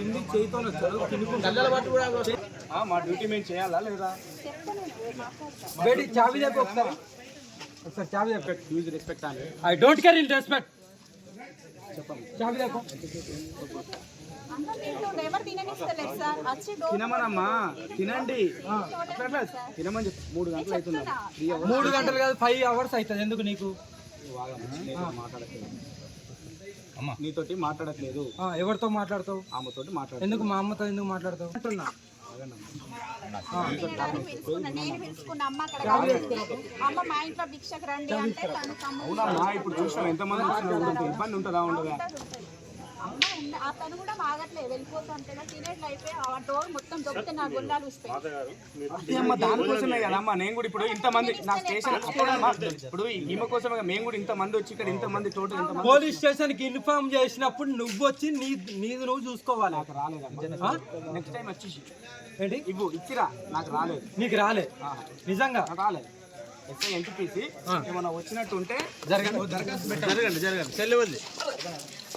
కింది చేయితో మా డ్యూటీ మేము చేయాలా లేదా? బేటి చావి చెప్పు ఒకసారి. ఒకసారి చావి చెప్పు హ్యూజ్ రెస్పెక్ట్ అని I don't care in respect చావి చెప్పు అన్నం తింటుండే ఎవరు తిననిస్తలేరు సార్? వచ్చి డోర్ తినమనమ్మా. తినండి. తినమని చెప్పు. మూడు గంటలు అవుతుంది మూడు గంటలు కాదు ఫైవ్ అవర్స్ అవుతుంది. ఎందుకు నీకు? మాట్లాడట్లేదు. నీతోటి మాట్లాడట్లేదు. ఆ, ఎవరితో మాట్లాడతావు? ఆమెతోటి మాట్లాడ ఎందుకు మా అమ్మతో ఎందుకు మాట్లాడతావు? అంటున్నా. అమ్మ అక్కడ కాదు. అమ్మ మా ఇంట్లో భిక్షకు రండి అంటే తను తమ్ముడు అవునమ్మా ఇప్పుడు చూసినాం ఎంతమంది ఇబ్బంది ఉంటుందా ఉండదా? అమ్మ ఉన్న ఆ తను కూడా ఆగట్లేదు వెళ్ళిపోతుంటే తినేట్లు అయిపోయి ఆ డోర్ మొత్తం దొరికితే నా గుండాలు వస్తాయి అదే అమ్మ దానికోసమే కదమ్మా నేను కూడా ఇప్పుడు ఇంతమంది నా స్టేషన్ ఇప్పుడు ఈమె కోసమే మేము కూడా ఇంతమంది వచ్చి ఇక్కడ ఇంతమంది టోటల్ పోలీస్ స్టేషన్కి ఇన్ఫార్మ్ చేసినప్పుడు నువ్వు వచ్చి నీ నీది నువ్వు చూసుకోవాలి. రాలేదమ్మా. నెక్స్ట్ టైం వచ్చేసి. ఏంటి? ఇవ్వు ఇచ్చిరా. నాకు రాలేదు. నీకు రాలే. నిజంగా? నాకు రాలేదు. ఎస్ఐ ఎన్టీపీసీ ఏమన్నా వచ్చినట్టు ఉంటే జరగండి జరగండి జరగండి. సెల్ ఉంది.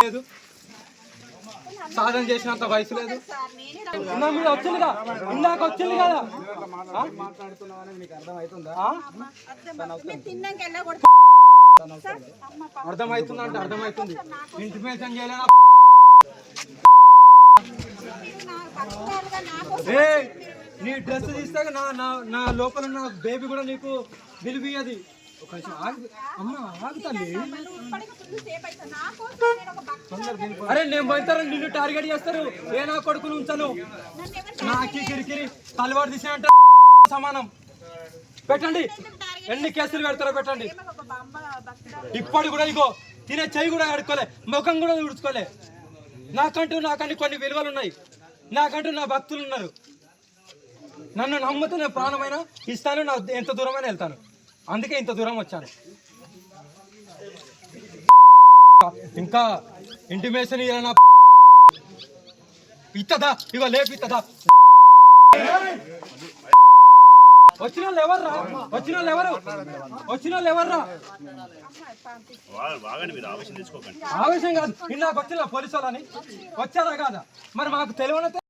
లేదు. సాధన చేసినంత వయసు లేదు. సార్ వచ్చింది కదా. ఇందాక వచ్చింది కదా. అర్థమవుతుందా అర్థం అర్థమవుతుంది అంటే అర్థమవుతుంది ఇంటిమేషన్ చేయలేనా ఏ నీ డ్రెస్ తీస్తే నా నా నా లోపల ఉన్న బేబీ కూడా నీకు విలువది ఒక నిమిషం ఆగు. అమ్మ ఆగు తల్లి. అరే నేను పోతారు నిన్ను టార్గెట్ చేస్తారు. ఏ నా కొడుకును ఉంచను. నన్ను ఎవరు నా కిరికిరి తలవాడు తీసినంటే సమానం. పెట్టండి. ఎన్ని కేసులు పెడతారో పెట్టండి. ఇప్పటి కూడా ఇగో తినే చెయ్యి కూడా కడుక్కోలే. ముఖం కూడా తుడుచుకోలే నాకంటూ నాకంటూ కొన్ని విలువలు ఉన్నాయి నాకంటూ నా భక్తులు ఉన్నారు నన్ను నమ్ముతూ నేను ప్రాణమైన ఇస్తాను నా ఎంత దూరమైనా వెళ్తాను. అందుకే ఇంత దూరం వచ్చాను. ఇంకా ఇంటిమేషన్ ఇయ్యాల ఇత్తదా? ఇగో లేపు ఇత్తదా? వచ్చిన వాళ్ళు ఎవర్రా? వచ్చిన వాళ్ళు ఎవరు? వచ్చిన వాళ్ళు ఎవర్రా? ఆవేశం కాదు ఇందాక వచ్చిన పోలీసు వాళ్ళని? వచ్చారా కాదా? మరి మాకు తెలియనైతే